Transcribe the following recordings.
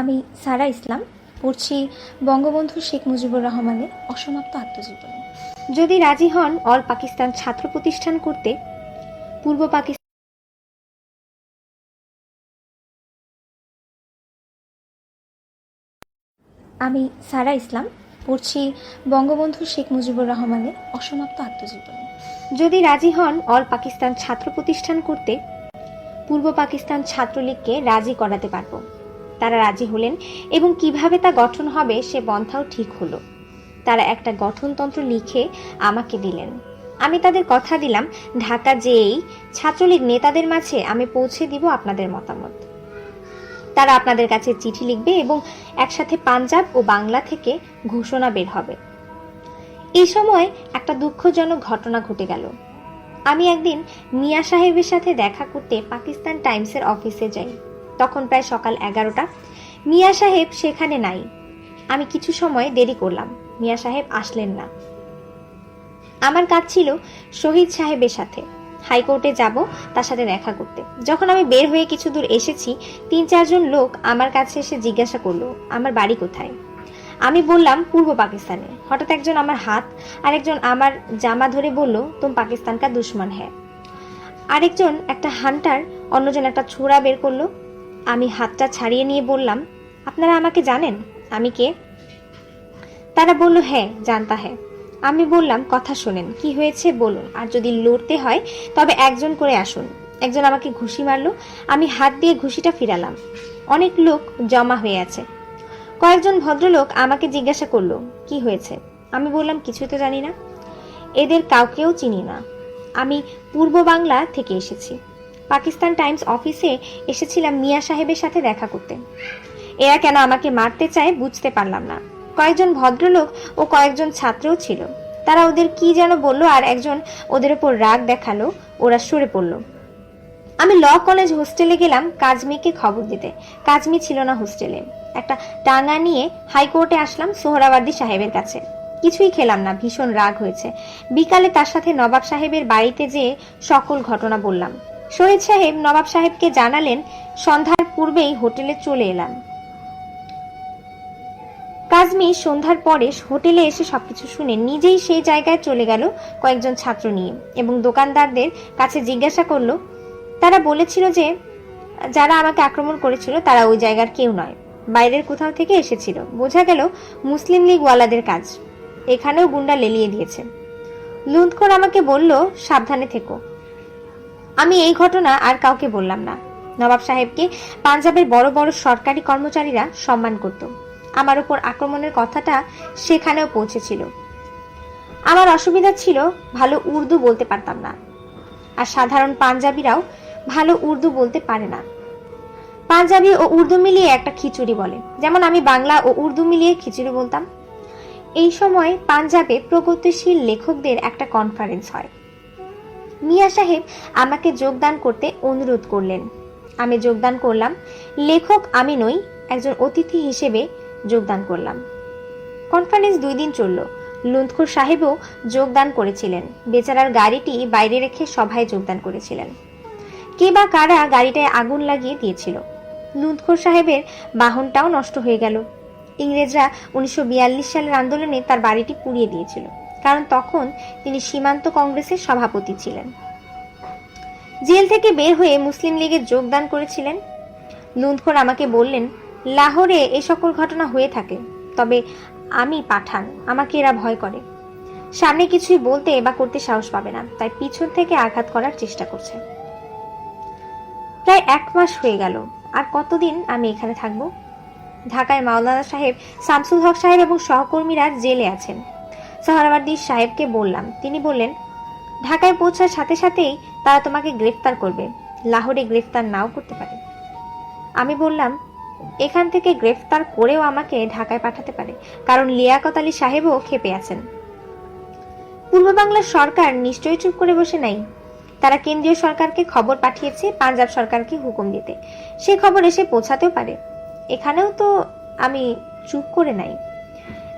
আমি সারা ইসলাম পড়ছি বঙ্গবন্ধু শেখ মুজিবুর রহমানের অসমাপ্ত আত্মজীবনী। যদি রাজি হন অল পাকিস্তান ছাত্র প্রতিষ্ঠান করতে পূর্ব পাকিস্তান আমি সারা ইসলাম পড়ছি বঙ্গবন্ধু শেখ মুজিবুর রহমানের অসমাপ্ত আত্মজীবনী। যদি রাজি হন অল পাকিস্তান ছাত্র প্রতিষ্ঠান করতে পূর্ব পাকিস্তান ছাত্রলীগকে রাজি করাতে পারব। তারা রাজি হলেন এবং কীভাবে তা গঠন হবে সে পন্থাও ঠিক হলো। তারা একটা গঠনতন্ত্র লিখে আমাকে দিলেন। আমি তাদের কথা দিলাম, ঢাকা যেয়েই ছাত্রলীগ নেতাদের মাঝে আমি পৌঁছে দিব আপনাদের মতামত। তারা আপনাদের কাছে চিঠি লিখবে এবং একসাথে পাঞ্জাব ও বাংলা থেকে ঘোষণা বের হবে। এই সময় একটা দুঃখজনক ঘটনা ঘটে গেল। আমি একদিন মিয়া সাহেবের সাথে দেখা করতে পাকিস্তান টাইমসের অফিসে যাই। তখন প্রায় সকাল এগারোটা। মিয়া সাহেব সেখানে নাই। আমি কিছু সময় দেরি করলাম। মিয়া সাহেব আসলেন না। আমার কাজ ছিল শহীদ সাহেবের সাথে। হাইকোর্টে যাব, তার সাথে দেখা করতে। যখন আমি বের হয়ে কিছু দূর এসেছি, তিন চারজন লোক আমার কাছে এসে জিজ্ঞাসা করল, আমার বাড়ি কোথায়? আমি বললাম, পূর্ব পাকিস্তানে। হঠাৎ একজন আমার হাত, আরেকজন আমার জামা ধরে বলল, তুম পাকিস্তান কা দুশ্মন হ্যাঁ আরেকজন একটা হান্টার, অন্যজন একটা ছোড়া বের করল আমি হাতটা ছাড়িয়ে নিয়ে বললাম, আপনারা আমাকে জানেন? আমি কে? তারা বলল হ্যাঁ জানতা হ্যাঁ। আমি বললাম, কথা শোনেন, কি হয়েছে বলুন, আর যদি লড়তে হয়, তবে একজন করে আসুন। একজন আমাকে ঘুষি মারলো, আমি হাত দিয়ে ঘুষিটা ফিরালাম। অনেক লোক জমা হয়ে আছে। কয়েকজন ভদ্রলোক আমাকে জিজ্ঞাসা করল, কি হয়েছে? আমি বললাম, কিছুই তো জানি না। এদের কাউকেও চিনি না। আমি পূর্ব বাংলা থেকে এসেছি। পাকিস্তান টাইমস অফিসে এসেছিলাম মিয়া সাহেবের সাথে দেখা করতে। এরা কেন আমাকে মারতে চায় বুঝতে পারলাম না। কয়েকজন ভদ্রলোক ও কয়েকজন ছাত্রও ছিল। তারা ওদের কি যেন বলল আর একজন ওদের ওপর রাগ দেখাল, ওরা সরে পড়ল। আমি ল কলেজ হোস্টেলে গেলাম কাজমিকে খবর দিতে। কাজমি ছিল না হোস্টেলে। একটা টাঙ্গা নিয়ে হাইকোর্টে আসলাম সোহরাওয়ার্দী সাহেবের কাছে। কিছুই খেলাম না, ভীষণ রাগ হয়েছে। বিকালে তার সাথে নবাব সাহেবের বাড়িতে যেয়ে সকল ঘটনা বললাম। শহীদ সাহেব নবাব সাহেবকে জানালেন, সন্ধ্যার পূর্বেই হোটেলে চলে এলাম। কাজমি সন্ধ্যার পরে হোটেলে এসে সবকিছু শুনে নিজেই সেই জায়গায় চলে গেল কয়েকজন ছাত্র নিয়ে এবং দোকানদারদের কাছে জিজ্ঞাসা করল, তারা বলেছিল যে, যারা আমাকে আক্রমণ করেছিল তারা ওই জায়গার কেউ নয়, বাইরের কোথাও থেকে এসেছিল। বোঝা গেল মুসলিম লীগ ওয়ালাদের কাজ। এখানেও গুন্ডা লেলিয়ে দিয়েছে। লুন্থকর আমাকে বলল, সাবধানে থেকো। আমি এই ঘটনা আর কাউকে বললাম না। নবাব সাহেবকে পাঞ্জাবের বড় বড় সরকারি কর্মচারীরা সম্মান করত। আমার উপর আক্রমণের কথাটা সেখানেও পৌঁছেছিল। আমার অসুবিধা ছিল ভালো উর্দু বলতে পারতাম না। আর সাধারণ পাঞ্জাবিরাও ভালো উর্দু বলতে পারে না। পাঞ্জাবি ও উর্দু মিলিয়ে একটা খিচুড়ি বলে। যেমন আমি বাংলা ও উর্দু মিলিয়ে খিচুড়ি বলতাম। এই সময় পাঞ্জাবে প্রগতিশীল লেখকদের একটা কনফারেন্স হয়। মিয়া সাহেব আমাকে যোগদান করতে অনুরোধ করলেন। আমি যোগদান করলাম। লেখক আমি নই, একজন অতিথি হিসেবে যোগদান করলাম। কনফারেন্স দুই দিন চলল। লুন্থখোর সাহেবও যোগদান করেছিলেন। বেচারার গাড়িটি বাইরে রেখে সভায় যোগদান করেছিলেন। কে বা কারা গাড়িটায় আগুন লাগিয়ে দিয়েছিল? লুন্থখোর সাহেবের বাহনটাও নষ্ট হয়ে গেল। ইংরেজরা উনিশশো বিয়াল্লিশ সালের আন্দোলনে তার বাড়িটি পুড়িয়ে দিয়েছিল। কারণ তখন তিনি সীমান্ত কংগ্রেসের সভাপতি ছিলেন। জেল থেকে বের হয়ে মুসলিম লীগে যোগদান করেছিলেন। লুন্থখোর আমাকে বললেন, লাহোরে এ সকল ঘটনা হয়ে থাকে, তবে আমি পাঠান, আমাকে এরা ভয় করে। সামনে কিছুই বলতে বা করতে সাহস পাবে না, তাই পিছন থেকে আঘাত করার চেষ্টা করছে। প্রায় এক মাস হয়ে গেল, আর কতদিন আমি এখানে থাকব? ঢাকায় মাওলানা সাহেব, শামসুল হক সাহেব এবং সহকর্মীরা জেলে আছেন। সাহারাবাদী সাহেবকে বললাম। তিনি বললেন, ঢাকায় পৌঁছার সাথে সাথেই তারা তোমাকে গ্রেফতার করবে। লাহোরে গ্রেফতার নাও করতে পারে। আমি বললাম, এখান থেকে গ্রেফতার করেও আমাকে ঢাকায় পাঠাতে পারে, কারণ লিয়াকত আলী সাহেবও খেপে আছেন। পূর্ব বাংলার সরকার নিশ্চয়ই চুপ করে বসে নাই। তারা কেন্দ্রীয় সরকারকে খবর পাঠিয়েছে, পাঞ্জাব সরকারকে হুকুম দিতে। সে খবর এসে পৌঁছাতেও পারে। এখানেও তো আমি চুপ করে নাই।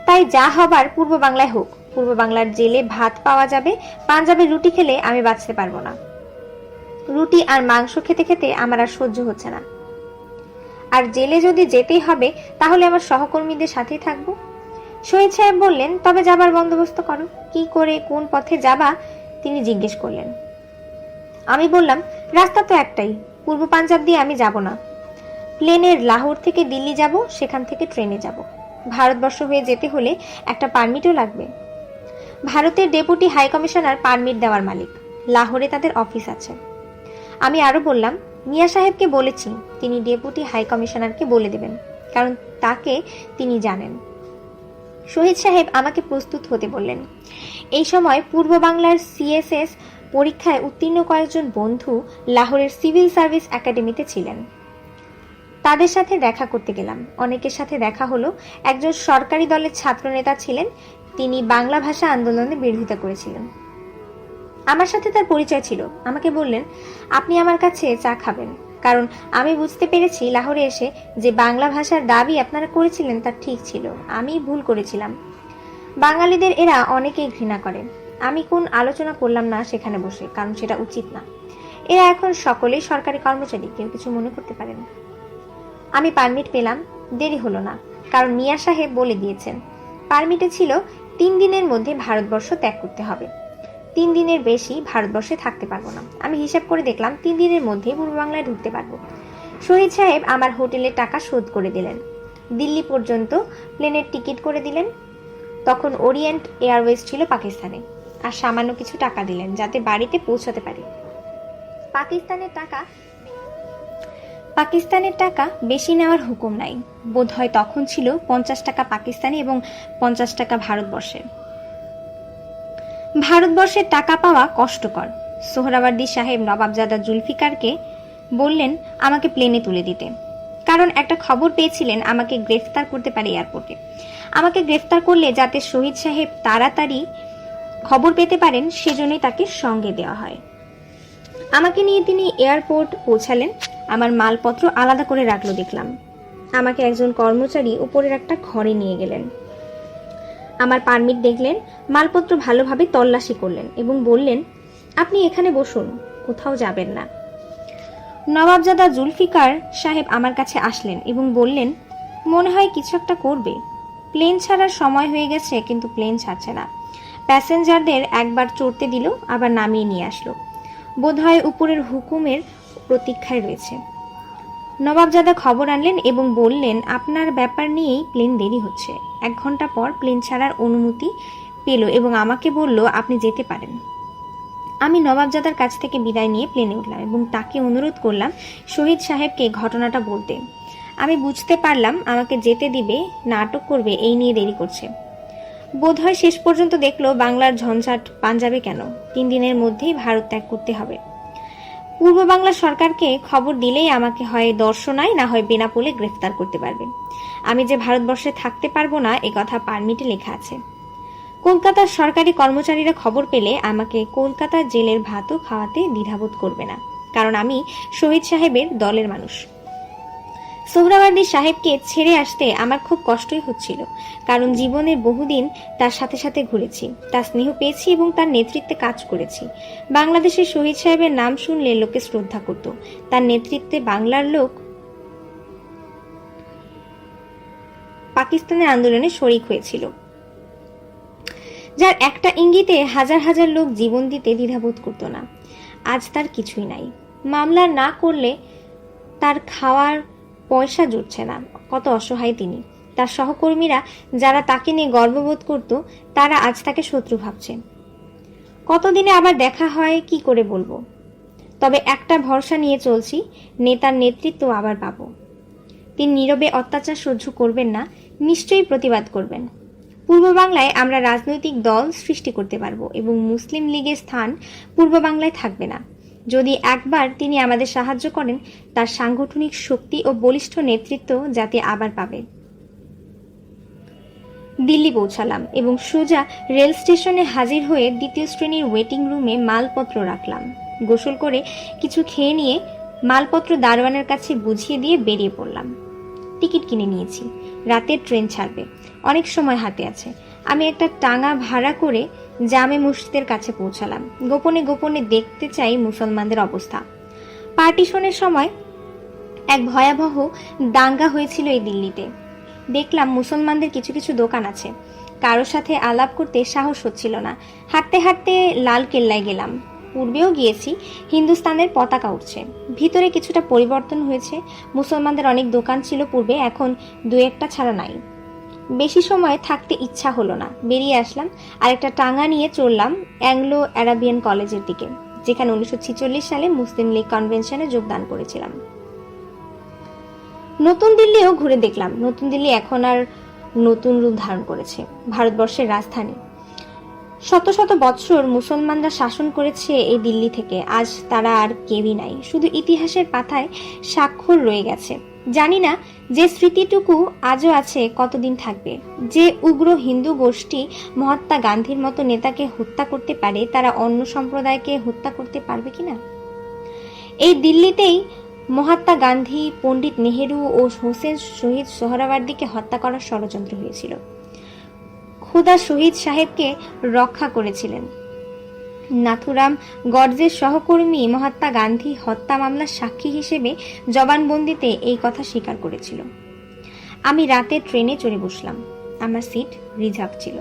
তাই যা হবার পূর্ব বাংলায় হোক। পূর্ব বাংলার জেলে ভাত পাওয়া যাবে, পাঞ্জাবে রুটি খেলে আমি বাঁচতে পারব না। রুটি আর মাংস খেতে খেতে আমার আর সহ্য হচ্ছে না। আর জেলে যদি যেতেই হবে, তাহলে আমার সহকর্মীদের সাথেই থাকব। শহীদ সাহেব বললেন, তবে যাবার বন্দোবস্ত করো। কি করে, কোন পথে যাবা? তিনি জিজ্ঞেস করলেন। আমি বললাম, রাস্তা তো একটাই। পূর্ব পাঞ্জাব দিয়ে আমি যাব না। প্লেনের লাহোর থেকে দিল্লি যাব, সেখান থেকে ট্রেনে যাব। ভারতবর্ষ হয়ে যেতে হলে একটা পারমিটও লাগবে। ভারতের ডেপুটি হাই কমিশনার পারমিট দেওয়ার মালিক। লাহোরে তাদের অফিস আছে। আমি আরও বললাম, মিয়া সাহেবকে বলেছি, তিনি ডেপুটি হাই কমিশনারকে বলে দেবেন, কারণ তাকে তিনি জানেন। শহীদ সাহেব আমাকে প্রস্তুত হতে বললেন, এই সময় পূর্ব বাংলার সিএসএস পরীক্ষায় উত্তীর্ণ কয়েকজন বন্ধু লাহোরের সিভিল সার্ভিস একাডেমিতে ছিলেন। তাদের সাথে দেখা করতে গেলাম। অনেকের সাথে দেখা হলো। একজন সরকারি দলের ছাত্রনেতা ছিলেন। তিনি বাংলা ভাষা আন্দোলনে বিরোধিতা করেছিলেন। আমার সাথে তার পরিচয় ছিল। আমাকে বললেন, আপনি আমার কাছে চা খাবেন। কারণ আমি বুঝতে পেরেছি লাহোরে এসে যে বাংলা ভাষার দাবি আপনারা করেছিলেন তা ঠিক ছিল। আমি ভুল করেছিলাম। বাঙালিদের এরা অনেকেই ঘৃণা করে। আমি কোন আলোচনা করলাম না সেখানে বসে, কারণ সেটা উচিত না। এরা এখন সকলেই সরকারি কর্মচারী, কেউ কিছু মনে করতে পারেন আমি পারমিট পেলাম, দেরি হলো না, কারণ মিয়া সাহেব বলে দিয়েছেন। পারমিটে ছিল তিন দিনের মধ্যে ভারতবর্ষ ত্যাগ করতে হবে। তিন দিনের বেশি ভারতবর্ষে থাকতে পারব না। আমি হিসাব করে দেখলাম, তিন দিনের মধ্যে পূর্ব বাংলায় ঢুকতে পারব। শহীদ সাহেব আমার হোটেলের টাকা শোধ করে দিলেন। দিল্লি পর্যন্ত প্লেনের টিকিট করে দিলেন। তখন ওরিয়েন্ট এয়ারওয়েজ ছিল পাকিস্তানে, আর সামান্য কিছু টাকা দিলেন যাতে বাড়িতে পৌঁছাতে পারি। পাকিস্তানের টাকা পাকিস্তানের টাকা বেশি নেওয়ার হুকুম নাই। বোধ হয় তখন ছিল পঞ্চাশ টাকা পাকিস্তানি এবং পঞ্চাশ টাকা ভারতবর্ষের। ভারতবর্ষের টাকা পাওয়া কষ্টকর। সোহরাওয়ার্দী সাহেব নবাবজাদা জুলফিকারকে বললেন, আমাকে প্লেনে তুলে দিতে। কারণ একটা খবর পেয়েছিলেন, আমাকে গ্রেফতার করতে পারে এয়ারপোর্টে আমাকে গ্রেফতার করলে যাতে শহীদ সাহেব তাড়াতাড়ি খবর পেতে পারেন, সেজন্যই তাকে সঙ্গে দেওয়া হয়। আমাকে নিয়ে তিনি এয়ারপোর্ট পৌঁছালেন। আমার মালপত্র আলাদা করে রাখল দেখলাম। আমাকে একজন কর্মচারী উপরের একটা ঘরে নিয়ে গেলেন। আমার পারমিট দেখলেন, মালপত্র ভালোভাবে তল্লাশি করলেন এবং বললেন, আপনি এখানে বসুন, কোথাও যাবেন না। নবাবজাদা জুলফিকার সাহেব আমার কাছে আসলেন এবং বললেন, মনে হয় কিছু একটা করবে। প্লেন ছাড়ার সময় হয়ে গেছে, কিন্তু প্লেন ছাড়ছে না। প্যাসেঞ্জারদের একবার চড়তে দিল, আবার নামিয়ে নিয়ে আসলো। বোধহয় উপরের হুকুমের প্রতীক্ষায় রয়েছে। নবাবজাদা খবর আনলেন এবং বললেন, আপনার ব্যাপার নিয়েই প্লেন দেরি হচ্ছে। এক ঘণ্টা পর প্লেন ছাড়ার অনুমতি পেল এবং আমাকে বলল, আপনি যেতে পারেন। আমি নবাবজাদার কাছ থেকে বিদায় নিয়ে প্লেনে উঠলাম এবং তাকে অনুরোধ করলাম, শহীদ সাহেবকে ঘটনাটা বলতে। আমি বুঝতে পারলাম, আমাকে যেতে দিবে, নাটক করবে, এই নিয়ে দেরি করছে। বোধহয় শেষ পর্যন্ত দেখল, বাংলার ঝঞ্ঝাট পাঞ্জাবে কেন? তিন দিনের মধ্যেই ভারত ত্যাগ করতে হবে। পূর্ব বাংলা সরকারকে খবর দিলেই আমাকে হয় দর্শনায়, না হয় বেনাপোলে গ্রেফতার করতে পারবে। আমি যে ভারতবর্ষে থাকতে পারব না, এ কথা পারমিটে লেখা আছে। কলকাতার সরকারি কর্মচারীরা খবর পেলে আমাকে কলকাতা জেলের ভাতও খাওয়াতে দ্বিধাবোধ করবে না, কারণ আমি শহীদ সাহেবের দলের মানুষ। সোহরাওয়ার্দী সাহেবকে ছেড়ে আসতে আমার খুব কষ্টই হচ্ছিল, কারণ জীবনের বহুদিন তার সাথে সাথে ঘুরেছি, তার স্নেহ পেয়েছি এবং তার নেতৃত্বে কাজ করেছি। বাংলাদেশের শহীদ সাহেবের নাম শুনলে লোকে শ্রদ্ধা করত, তার নেতৃত্বে বাংলার লোক পাকিস্তানের আন্দোলনে শরিক হয়েছিল। যার একটা ইঙ্গিতে হাজার হাজার লোক জীবন দিতে দ্বিধাবোধ করতো না। আজ তার কিছুই নাই। মামলা না করলে তার খাওয়ার পয়সা জুটছে না। কত অসহায় তিনি। তার সহকর্মীরা যারা তাকে নিয়ে গর্ববোধ করত, তারা আজ তাকে শত্রু ভাবছে। কতদিনে আবার দেখা হয়, কি করে বলব? তবে একটা ভরসা নিয়ে চলছি, নেতার নেতৃত্ব আবার পাবো। তিনি নীরবে অত্যাচার সহ্য করবেন না, নিশ্চয়ই প্রতিবাদ করবেন। পূর্ব বাংলায় আমরা রাজনৈতিক দল সৃষ্টি করতে পারব এবং মুসলিম লীগের স্থান পূর্ব বাংলায় থাকবে না। যদি একবার তিনি আমাদের সাহায্য করেন, তার সাংগঠনিক শক্তি ও বলিষ্ঠ নেতৃত্ব যাতে আবার পাবে। দিল্লি পৌঁছালাম এবং সোজা রেল স্টেশনে হাজির হয়ে দ্বিতীয় শ্রেণির ওয়েটিং রুমে মালপত্র রাখলাম। গোসল করে কিছু খেয়ে নিয়ে মালপত্র দারোয়ানের কাছে বুঝিয়ে দিয়ে বেরিয়ে পড়লাম। টিকিট কিনে নিয়েছি। রাতের ট্রেন ছাড়বে। অনেক সময় হাতে আছে। আমি একটা টাঙা ভাড়া করে জামে মসজিদের কাছে পৌঁছালাম। গোপনে গোপনে দেখতে চাই মুসলমানদের অবস্থা। পার্টিশনের সময় এক ভয়াবহ দাঙ্গা হয়েছিল এই দিল্লিতে। দেখলাম মুসলমানদের কিছু কিছু দোকান আছে। কারোর সাথে আলাপ করতে সাহস হচ্ছিল না। হাঁটতে হাঁটতে লাল কেল্লায় গেলাম। পূর্বেও গিয়েছি, হিন্দুস্তানের পতাকা উঠছে ভিতরে কিছুটা পরিবর্তন হয়েছে। মুসলমানদের অনেক দোকান ছিল পূর্বে, এখন দু একটা ছাড়া নাই। বেশি সময় থাকতে ইচ্ছা হলো না। বেরিয়ে আসলাম আর একটা টাঙ্গা নিয়ে চললাম অ্যাংলো অ্যারাবিয়ান কলেজের দিকে, যেখানে উনিশশো ছেচল্লিশ সালে মুসলিম লীগ কনভেনশনে যোগদান করেছিলাম। নতুন দিল্লিও ঘুরে দেখলাম। নতুন দিল্লি এখন আর নতুন রূপ ধারণ করেছে, ভারতবর্ষের রাজধানী। শত শত বৎসর মুসলমানরা শাসন করেছে এই দিল্লি থেকে, আজ তারা আর কেউই নাই। শুধু ইতিহাসের পাতায় স্বাক্ষর রয়ে গেছে। জানি না যে স্মৃতিটুকু আজও আছে, কতদিন থাকবে। যে উগ্র হিন্দু গোষ্ঠী মহাত্মা গান্ধীর মতো নেতাকে হত্যা করতে পারে, তারা অন্য সম্প্রদায়কে হত্যা করতে পারবে কিনা এই দিল্লিতেই মহাত্মা গান্ধী, পণ্ডিত নেহেরু ও হোসেন শহীদ সোহরাওয়ার্দীকে হত্যা করার ষড়যন্ত্র হয়েছিল। খুদা শহীদ সাহেবকে রক্ষা করেছিলেন। নাথুরাম গডজের সহকর্মী মহাত্মা গান্ধী হত্যা মামলার সাক্ষী হিসেবে জবানবন্দিতে এই কথা স্বীকার করেছিল। আমি রাতে ট্রেনে চড়ে বসলাম। আমার সিট রিজার্ভ ছিল।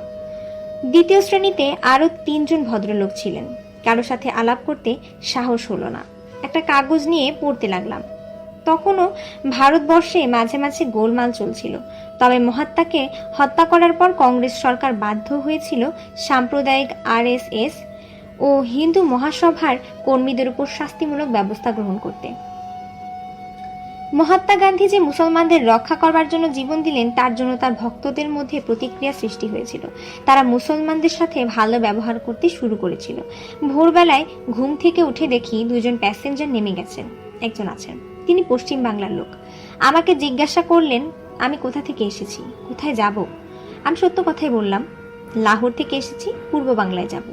দ্বিতীয় শ্রেণীতে আরও তিনজন ভদ্রলোক ছিলেন। কারও সাথে আলাপ করতে সাহস হলো না। একটা কাগজ নিয়ে পড়তে লাগলাম। তখনও ভারতবর্ষে মাঝে মাঝে গোলমাল চলছিল। তবে মহাত্মাকে হত্যা করার পর কংগ্রেস সরকার বাধ্য হয়েছিল সাম্প্রদায়িক আরএসএস ও হিন্দু মহাসভার কর্মীদের উপর শাস্তিমূলক ব্যবস্থা গ্রহণ করতে। মহাত্মা গান্ধী যে মুসলমানদের রক্ষা করবার জন্য জীবন দিলেন, তার জন্য তার ভক্তদের মধ্যে প্রতিক্রিয়া সৃষ্টি হয়েছিল। তারা মুসলমানদের সাথে ভালো ব্যবহার করতে শুরু করেছিল। ভোরবেলায় ঘুম থেকে উঠে দেখি দুজন প্যাসেঞ্জার নেমে গেছেন। একজন আছেন, তিনি পশ্চিম বাংলার লোক। আমাকে জিজ্ঞাসা করলেন, আমি কোথা থেকে এসেছি? কোথায় যাব? আমি সত্য কথাই বললাম, লাহোর থেকে এসেছি, পূর্ব বাংলায় যাব।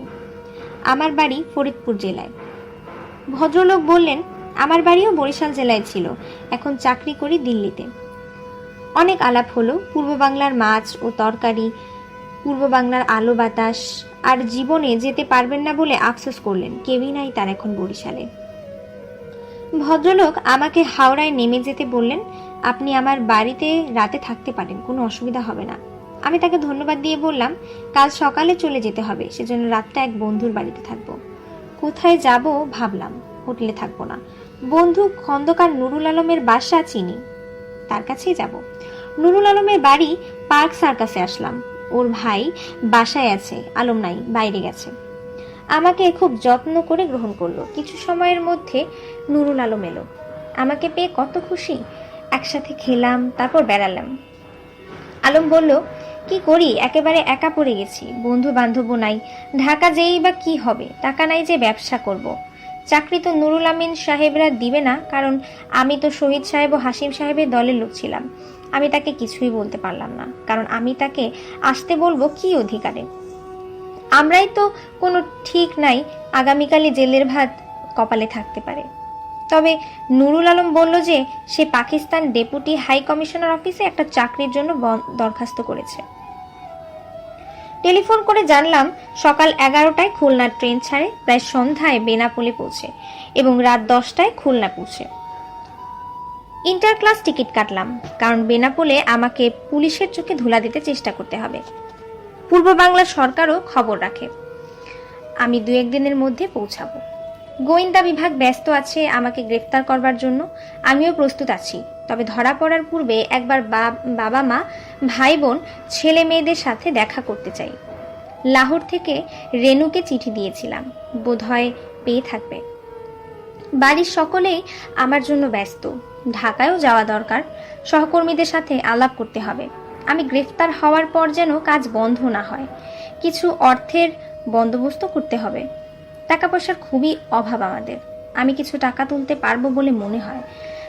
আমার বাড়ি ফরিদপুর জেলায়। ভদ্রলোক বললেন, আমার বাড়িও বরিশাল জেলায় ছিল, এখন চাকরি করি দিল্লিতে। অনেক আলাপ হলো, পূর্ব বাংলার মাছ ও তরকারি, পূর্ব বাংলার আলো বাতাস, আর জীবনে যেতে পারবেন না বলে আফসোস করলেন, কেউই নাই তার এখন বরিশালে। ভদ্রলোক আমাকে হাওড়ায় নেমে যেতে বললেন, আপনি আমার বাড়িতে রাতে থাকতে পারেন, কোনো অসুবিধা হবে না। আমি তাকে ধন্যবাদ দিয়ে বললাম, কাল সকালে চলে যেতে হবে, সেজন্য রাতটা এক বন্ধুর বাড়িতে থাকব। কোথায় যাব ভাবলাম, হোটেলে থাকব না। বন্ধু খন্দকার নুরুল আলমের বাসা চিনি, তার কাছেই যাব। নুরুল আলমের বাড়ি পার্ক সার্কাসে আসলাম। ওর ভাই বাসায় আছে আলম নাই বাইরে গেছে। আমাকে খুব যত্ন করে গ্রহণ করল। কিছু সময়ের মধ্যে নুরুল আলম এলো। আমাকে পেয়ে কত খুশি। একসাথে খেলাম, তারপর বেড়ালাম। আলম বলল কি করি? একেবারে একা পড়ে গেছি। বন্ধু বান্ধবও নাই। ঢাকা যেই বা কি হবে? টাকা নাই যে ব্যবসা করব। চাকরি তো নুরুল আমিন সাহেবরা দিবে না, কারণ আমি তো শহীদ সাহেব ও হাসিম সাহেবের দলের লোক ছিলাম। আমি তাকে কিছুই বলতে পারলাম না, কারণ আমি তাকে আসতে বলব কি অধিকারে? আমরাই তো কোনো ঠিক নাই, আগামীকালই জেলের ভাত কপালে থাকতে পারে। তবে নুরুল আলম বলল যে, সে পাকিস্তান ডেপুটি হাই কমিশনার অফিসে একটা চাকরির জন্য দরখাস্ত করেছে। টেলিফোন করে জানলাম সকাল এগারোটায় খুলনার ট্রেন ছাড়ে, প্রায় সন্ধ্যায় বেনাপোলে পৌঁছে এবং রাত দশটায় খুলনা পৌঁছে। ইন্টার ক্লাস টিকিট কাটলাম, কারণ বেনাপোলে আমাকে পুলিশের চোখে ধুলা দিতে চেষ্টা করতে হবে। পূর্ব বাংলা সরকারও খবর রাখে। আমি দু একদিনের মধ্যে পৌঁছাবো। গোয়েন্দা বিভাগ ব্যস্ত আছে, আমাকে গ্রেফতার করবার জন্য। আমিও প্রস্তুত আছি। তবে ধরা পড়ার পূর্বে একবার বাবা মা ভাই বোন ছেলে মেয়েদের সাথে দেখা করতে চাই। লাহোর থেকে রেনুকে চিঠি দিয়েছিলাম। বোধহয় পেয়ে থাকবে। বাড়ির সকলেই আমার জন্য ব্যস্ত। ঢাকায়ও যাওয়া দরকার। সহকর্মীদের সাথে আলাপ করতে হবে। আমি গ্রেফতার হওয়ার পর যেন কাজ বন্ধ না হয়। কিছু অর্থের বন্দোবস্ত করতে হবে। টাকা পয়সার খুবই অভাব আমাদের। আমি কিছু টাকা তুলতে পারব বলে মনে হয়।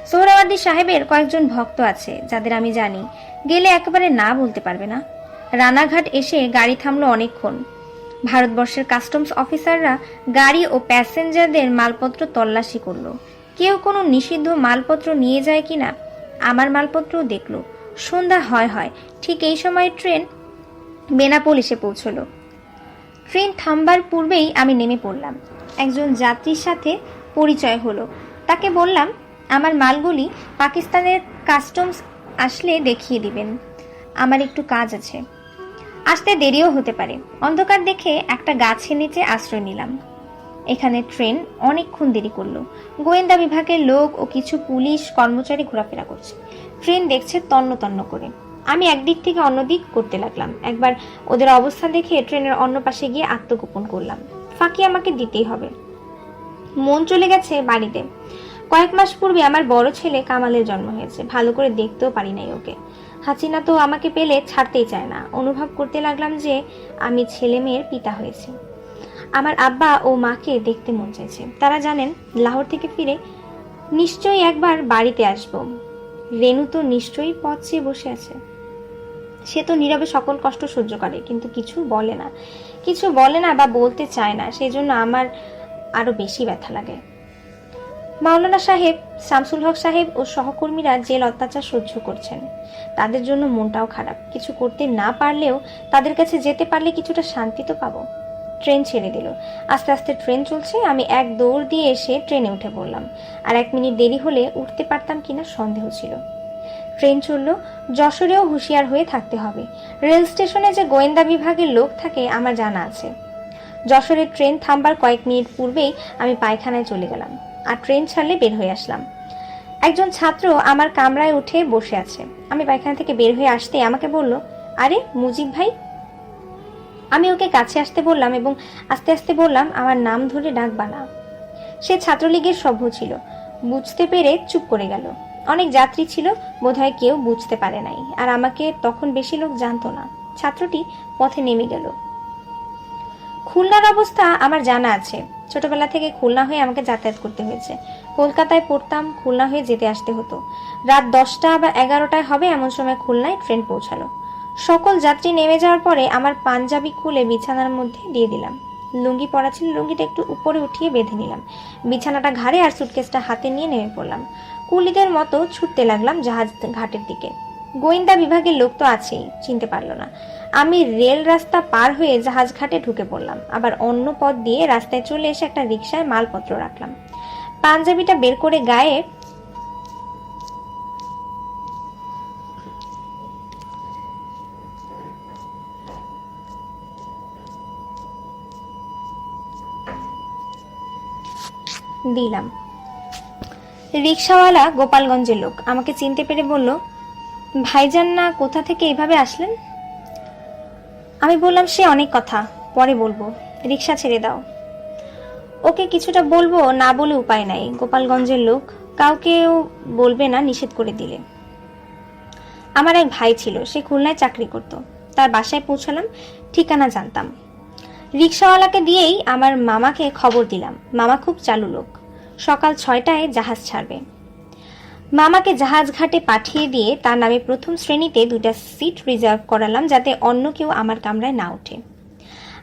সোহরাওয়ার্দী সাহেবের কয়েকজন ভক্ত আছে, যাদের আমি জানি। গেলে একেবারে না বলতে পারবে না। রানাঘাট এসে গাড়ি থামলো অনেকক্ষণ। ভারতবর্ষের কাস্টমস অফিসাররা গাড়ি ও প্যাসেঞ্জারদের মালপত্র তল্লাশি করল। কেউ কোনো নিষিদ্ধ মালপত্র নিয়ে যায় কিনা, আমার মালপত্রও দেখল। সন্ধ্যা হয় হয়, ঠিক এই সময় ট্রেন বেনাপোল এসে পৌঁছলো। ট্রেন থামবার পূর্বেই আমি নেমে পড়লাম। একজন যাত্রীর সাথে পরিচয় হলো। তাকে বললাম, আমার মালগুলি পাকিস্তানের কাস্টমস আসলে দেখিয়ে দিবেন। আমার একটু কাজ আছে। আসতে দেরিও হতে পারে। অন্ধকার দেখে একটা গাছের নিচে আশ্রয় নিলাম। এখানে ট্রেন অনেকক্ষণ দেরি করল। গোয়েন্দা বিভাগের লোক ও কিছু পুলিশ কর্মচারী ঘোরাফেরা করছে। ট্রেন দেখছে তন্ন তন্ন করে। আমি একদিক থেকে অন্য দিক করতে লাগলাম। একবার ওদের অবস্থা দেখে ট্রেনের অন্য পাশে গিয়ে আত্মগোপন করলাম। ফাঁকি আমাকে দিতেই হবে। মন চলে গেছে বাড়িতে। কয়েক মাস পূর্বে আমার বড় ছেলে কামালের জন্ম হয়েছে। ভালো করে দেখতেও পারি নাই ওকে। হাসিনা তো আমাকে পেলে ছাড়তেই চায় না। অনুভব করতে লাগলাম যে আমি ছেলে মেয়ের পিতা হয়েছি। আমার আব্বা ও মাকে দেখতে মন চাইছে। তারা জানেন, লাহোর থেকে ফিরে নিশ্চয়ই একবার বাড়িতে আসব। রেনু তো নিশ্চয়ই পথ চেয়ে বসে আছে। সে তো নীরবে সকল কষ্ট সহ্য করে, কিন্তু কিছু বলে না। কিছু বলে না বা বলতে চায় না সেই জন্য আমার আরও বেশি ব্যথা লাগে। মাওলানা সাহেব, শামসুল হক সাহেব ও সহকর্মীরা জেল অত্যাচার সহ্য করছেন, তাদের জন্য মনটাও খারাপ। কিছু করতে না পারলেও তাদের কাছে যেতে পারলে কিছুটা শান্তি তো পাবো। ট্রেন ছেড়ে দিল। আস্তে আস্তে ট্রেন চলছে, আমি এক দৌড় দিয়ে এসে ট্রেনে উঠে পড়লাম। আর এক মিনিট দেরি হলে উঠতে পারতাম কিনা সন্দেহ ছিল। ট্রেন চলল, যশোরেও হুঁশিয়ার হয়ে থাকতে হবে। রেল স্টেশনে যে গোয়েন্দা বিভাগের লোক থাকে, আমার জানা আছে। যশোরের ট্রেন থামবার কয়েক মিনিট পূর্বেই আমি পায়খানায় চলে গেলাম আর ট্রেন ছাড়লে বের হয়ে আসলাম। একজন ছাত্র আমার কামরায় উঠে বসে আছে। আমি পায়খানা থেকে বের হয়ে আসতে আমাকে বলল, আরে, মুজিব ভাই? আমি ওকে কাছে আসতে বললাম এবং আস্তে আস্তে বললাম, আমার নাম ধরে ডাকবা না। সে ছাত্রলীগের সভ্য ছিল। বুঝতে পেরে চুপ করে গেল। অনেক যাত্রী ছিল, বোধহয় কেউ বুঝতে পারে নাই। আর আমাকে তখন বেশি লোক জানতো না। ছাত্রটি পথে নেমে গেল। খুলনার অবস্থা আমার জানা আছে। ছোটবেলা থেকে খুলনা হয়ে আমাকে যাতায়াত করতে হয়েছে। কলকাতায় পড়তাম, খুলনা হয়ে যেতে আসতে হতো। রাত দশটা বা এগারোটায় হবে এমন সময় খুলনায় ট্রেন পৌঁছালো। সকল যাত্রী নেমে যাওয়ার পরে আমার পাঞ্জাবি খুলে বিছানার মধ্যে দিয়ে দিলাম। লুঙ্গি পরা ছিল, লুঙ্গিটা একটু উপরে উঠিয়ে বেঁধে নিলাম। বিছানাটা ঘাড়ে আর সুটকেসটা হাতে নিয়ে নেমে পড়লাম। কুলিদের মতো ছুটতে লাগলাম জাহাজ ঘাটের দিকে। গোয়েন্দা বিভাগের লোক তো আছেই, চিনতে পারল না। আমি রেল রাস্তা পার হয়ে জাহাজ ঘাটে ঢুকে পড়লাম। আবার অন্য পথ দিয়ে রাস্তায় চলে এসে একটা রিক্সায় মালপত্র রাখলাম। পাঞ্জাবিটা বের করে গায়ে দিলাম। রিক্সাওয়ালা গোপালগঞ্জের লোক। আমাকে চিনতে পেরে বলল, ভাইজান না কোথা থেকে এইভাবে আসলেন? আমি বললাম, সে অনেক কথা, পরে বলব। রিক্সা ছেড়ে দাও। ওকে কিছুটা বলব, না বলে উপায় নাই। গোপালগঞ্জের লোক কাউকেও বলবে না, নিষেধ করে দিলে। আমার এক ভাই ছিল, সে খুলনায় চাকরি করত। তার বাসায় পৌঁছালাম, ঠিকানা জানতাম। রিক্সাওয়ালাকে দিয়েই আমার মামাকে খবর দিলাম। মামা খুব চালু লোক। সকাল ছয়টায় জাহাজ ছাড়বে। মামাকে জাহাজ ঘাটে পাঠিয়ে দিয়ে তার নামে প্রথম শ্রেণীতে দুটা সিট রিজার্ভ করালাম যাতে অন্য কেউ আমার কামরায় না ওঠে।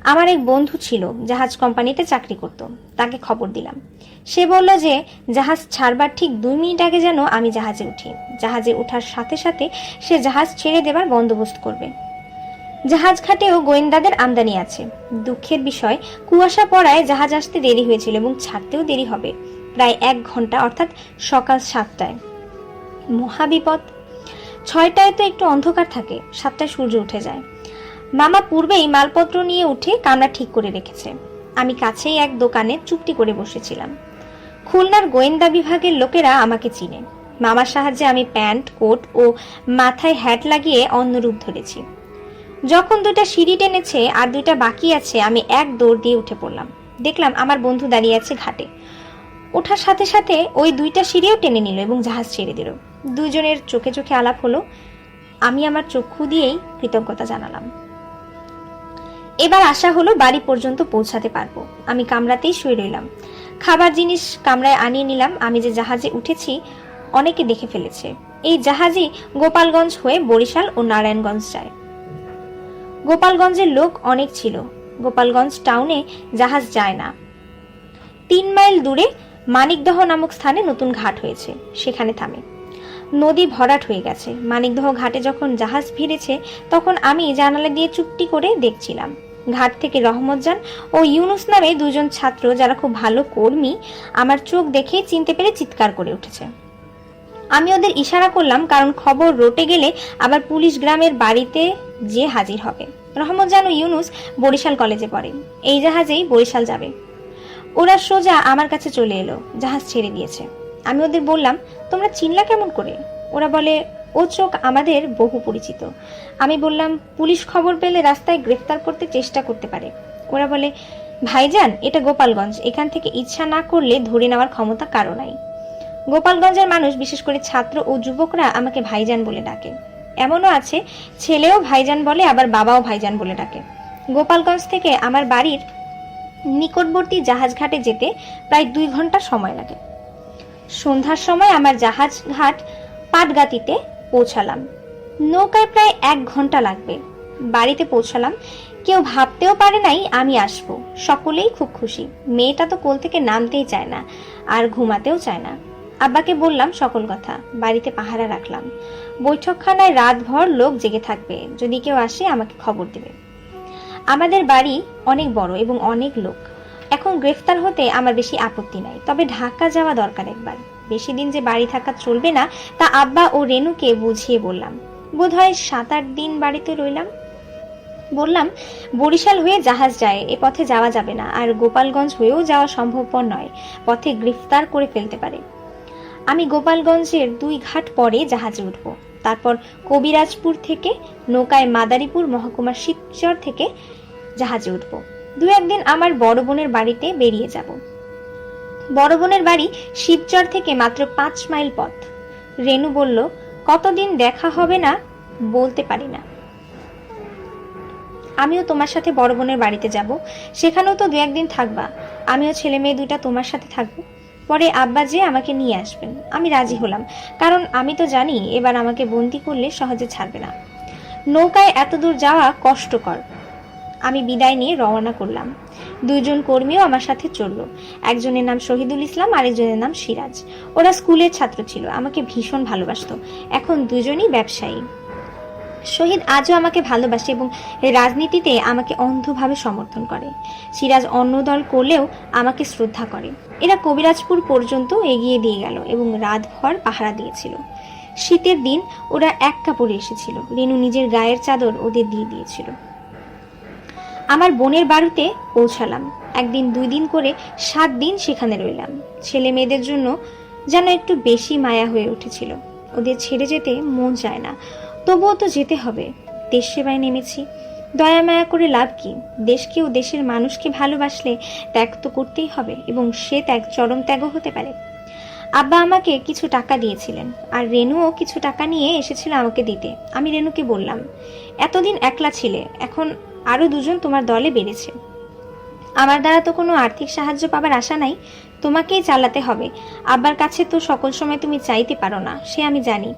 আমার এক বন্ধু ছিল, জাহাজ কোম্পানিতে চাকরি করত। তাকে খবর দিলাম। সে বলল যে, জাহাজ ছাড়বার ঠিক দুই মিনিট আগে যেন আমি জাহাজে উঠি। জাহাজে ওঠার সাথে সাথে সে জাহাজ ছেড়ে দেবার বন্দোবস্ত করবে। জাহাজ ঘাটেও গোয়েন্দাদের আমদানি আছে। দুঃখের বিষয়, কুয়াশা পড়ায় জাহাজ আসতে দেরি হয়েছিল এবং ছাড়তেও দেরি হবে। প্রায় এক ঘণ্টা, অর্থাৎ সকাল সাতটায়। মহাবিপদ। ছয়টায় তো একটু অন্ধকার থাকে, সাতটায় সূর্য উঠে যায়। মামা পূর্বেই মালপত্র নিয়ে উঠে কামরা ঠিক করে রেখেছে। আমি কাছেই এক দোকানে চুপটি করে বসেছিলাম। খুলনার গোয়েন্দা বিভাগের লোকেরা আমাকে চিনে। মামার সাহায্যে আমি প্যান্ট, কোট ও মাথায় হ্যাট লাগিয়ে অন্য রূপ ধরেছি। যখন দুটা সিঁড়ি টেনেছে আর দুইটা বাকি আছে, আমি এক দৌড় দিয়ে উঠে পড়লাম। দেখলাম আমার বন্ধু দাঁড়িয়ে আছে ঘাটে। ওঠার সাথে সাথে ওই দুইটা সিঁড়িও টেনে নিল এবং জাহাজ ছেড়ে দিল। দুজনের চোখে চোখে আলাপ হলো। আমি আমার চক্ষু দিয়েই কৃতজ্ঞতা জানালাম। এবার আশা হলো বাড়ি পর্যন্ত পৌঁছাতে পারব। আমি কামরাতেই শুয়ে রইলাম। খাবার জিনিস কামরায় আনিয়ে নিলাম। আমি যে জাহাজে উঠেছি, অনেকে দেখে ফেলেছে। এই জাহাজই গোপালগঞ্জ হয়ে বরিশাল ও নারায়ণগঞ্জ যায়। গোপালগঞ্জের লোক অনেক ছিল। গোপালগঞ্জ টাউনে জাহাজ যায় না। তিন মাইল দূরে মানিকদহ নামক স্থানে নতুন ঘাট হয়েছে। সেখানে থামে। নদী ভরাট হয়ে গেছে। মানিকদহ ঘাটে যখন জাহাজ ফিরেছে, তখন আমি জানালা দিয়ে চুপটি করে দেখছিলাম। ঘাট থেকে রহমতজান ও ইউনুস নামে দুজন ছাত্র যারা খুব ভালো কর্মী, আমার চোখ দেখে চিনতে পেরে চিৎকার করে উঠেছে। আমি ওদের ইশারা করলাম, কারণ খবর রটে গেলে আবার পুলিশ গ্রামের বাড়িতে যে হাজির হবে। রহমত ও ইউনুস বরিশাল কলেজে পড়ে এই জাহাজেই বরিশাল যাবে। ওরা সোজা আমার কাছে চলে এলো, জাহাজ ছেড়ে দিয়েছে। আমি ওদের বললাম, তোমরা চিনলা কেমন করে? ওরা বলে, ও চোখ আমাদের বহু পরিচিত। আমি বললাম, পুলিশ খবর পেলে রাস্তায় গ্রেফতার করতে চেষ্টা করতে পারে। ওরা বলে, ভাইজান, এটা গোপালগঞ্জ। এখান থেকে ইচ্ছা না করলে ধরে নেওয়ার ক্ষমতা কারও নাই। গোপালগঞ্জের মানুষ, বিশেষ করে ছাত্র ও যুবকরা, আমাকে ভাইজান বলে ডাকে। এমনও আছে, ছেলেও ভাইজান বলে, আবার বাবাও ভাইজান বলে ডাকে। গোপালগঞ্জ থেকে আমার বাড়ির নিকটবর্তী জাহাজ ঘাটে যেতে প্রায় দুই ঘণ্টা সময় লাগে। সন্ধ্যার সময় আমার জাহাজ ঘাট পাটগাতিতে পৌঁছালাম। নৌকায় প্রায় এক ঘণ্টা লাগবে। বাড়িতে পৌঁছালাম। কেউ ভাবতেও পারে নাই আমি আসব। সকলেই খুব খুশি। মেয়েটা তো কোল থেকে নামতেই চায় না, আর ঘুমাতেও চায় না। আব্বাকে বললাম সকল কথা। বাড়িতে পাহারা রাখলাম। বৈঠকখানায় রাতভর লোক জেগে থাকবে। যদি কেউ আসে আমাকে খবর দেবে। আমাদের বাড়ি অনেক বড় এবং অনেক লোক। এখন গ্রেফতার হতে আমার বেশি আপত্তি নাই, তবে ঢাকা যাওয়া দরকার একবার। বেশি দিন যে বাড়ি থাকা চলবে না, তা আব্বা ও রেনুকে বুঝিয়ে বললাম। বোধহয় সাত আট দিন বাড়িতে রইলাম। বললাম, বরিশাল হয়ে জাহাজ যায়, এ পথে যাওয়া যাবে না, আর গোপালগঞ্জ হয়েও যাওয়া সম্ভবপর নয়, পথে গ্রেফতার করে ফেলতে পারে। আমি গোপালগঞ্জের দুই ঘাট পরে জাহাজে উঠব। তারপর কবিরাজপুর থেকে, নৌকায় মাদারীপুর মহকুমার শিবচর থেকে জাহাজে উঠব। দু একদিন আমার বড় বোনের বাড়িতে বেরিয়ে যাব। বড় বোনের বাড়ি শিবচর থেকে মাত্র পাঁচ মাইল পথ। রেনু বলল, কতদিন দেখা হবে না, বলতে পারি না। আমিও তোমার সাথে বড় বোনের বাড়িতে যাব। সেখানেও তো দু একদিন থাকবা। আমিও ছেলে মেয়ে দুইটা তোমার সাথে থাকব। পরে আব্বা যে আমাকে নিয়ে আসবেন। আমি রাজি হলাম। কারণ আমি তো জানি, এবার আমাকে বন্দি করলে সহজে ছাড়বে না। নৌকায় এত দূর যাওয়া কষ্টকর। আমি বিদায় নিয়ে রওনা করলাম। দুইজন কর্মীও আমার সাথে চলল। একজনের নাম শহীদুল ইসলাম, আরেকজনের নাম সিরাজ। ওরা স্কুলের ছাত্র ছিল, আমাকে ভীষণ ভালোবাসত। এখন দুজনই ব্যবসায়ী। শহীদ আজও আমাকে ভালোবাসে এবং রাজনীতিতে আমাকে অন্ধভাবে সমর্থন করে। সিরাজ অন্য দল করলেও আমাকে শ্রদ্ধা করে। এরা কবিরাজপুর পর্যন্ত এগিয়ে দিয়ে গেল এবং রাতভর পাহারা দিয়েছিল। শীতের দিন ওরা এক কাপড়ে এসেছিল। রেনু নিজের গায়ের চাদর ওদের দিয়ে দিয়েছিল। আমার বোনের বাড়িতে পৌঁছালাম। একদিন, দুই দিন করে সাত দিন সেখানে রইলাম। ছেলে মেয়েদের জন্য যেন একটু বেশি মায়া হয়ে উঠেছিল। ওদের ছেড়ে যেতে মন চায় না। তবুও তো যেতে হবে। দেশ সেবায় নেমেছি। দয়া মায়া করে লাভ কি? দেশকে ও দেশের মানুষকে ভালোবাসলে ত্যাগ তো করতেই হবে এবং সে ত্যাগ চরম ত্যাগও হতে পারে। আব্বা আমাকে কিছু টাকা দিয়েছিলেন, আর রেনুও কিছু টাকা নিয়ে এসেছিল আমাকে দিতে। আমি রেনুকে বললাম, এতদিন একলা ছিলে, এখন আরও দুজন তোমার দলে বেড়েছে আমার দ্বারা তো কোনো আর্থিক সাহায্য পাবার আশা নাই, তোমাকেই চালাতে হবে। আব্বার কাছে তো সকল সময় তুমি চাইতে পারো না, সে আমি জানি।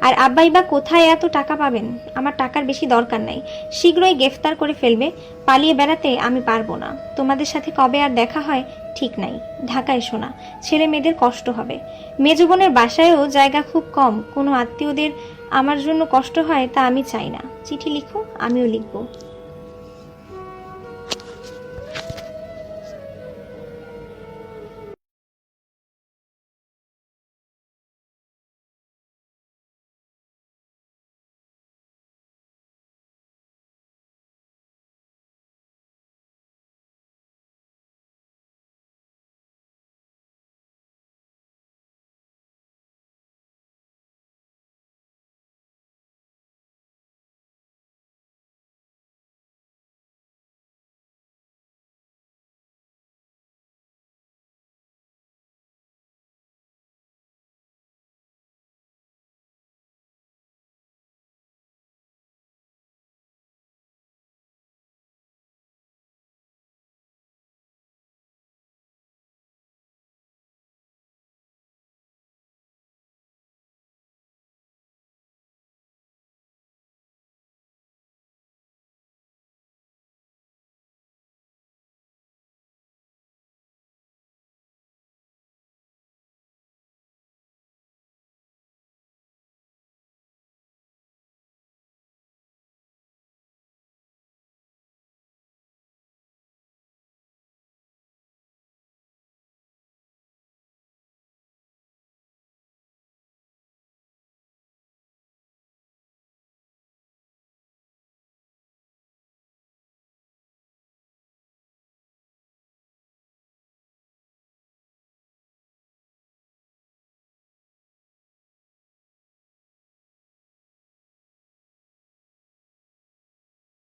আর আব্বাই বা কোথায় এত টাকা পাবেন? আমার টাকার বেশি দরকার নাই। শীঘ্রই গ্রেফতার করে ফেলবে। পালিয়ে বেড়াতে আমি পারব না। তোমাদের সাথে কবে আর দেখা হয় ঠিক নাই। ঢাকায় শোনা। ছেলে মেয়েদের কষ্ট হবে। মেজবনের বাসায়ও জায়গা খুব কম। কোনো আত্মীয়দের আমার জন্য কষ্ট হয় তা আমি চাই না। চিঠি লিখো, আমিও লিখব।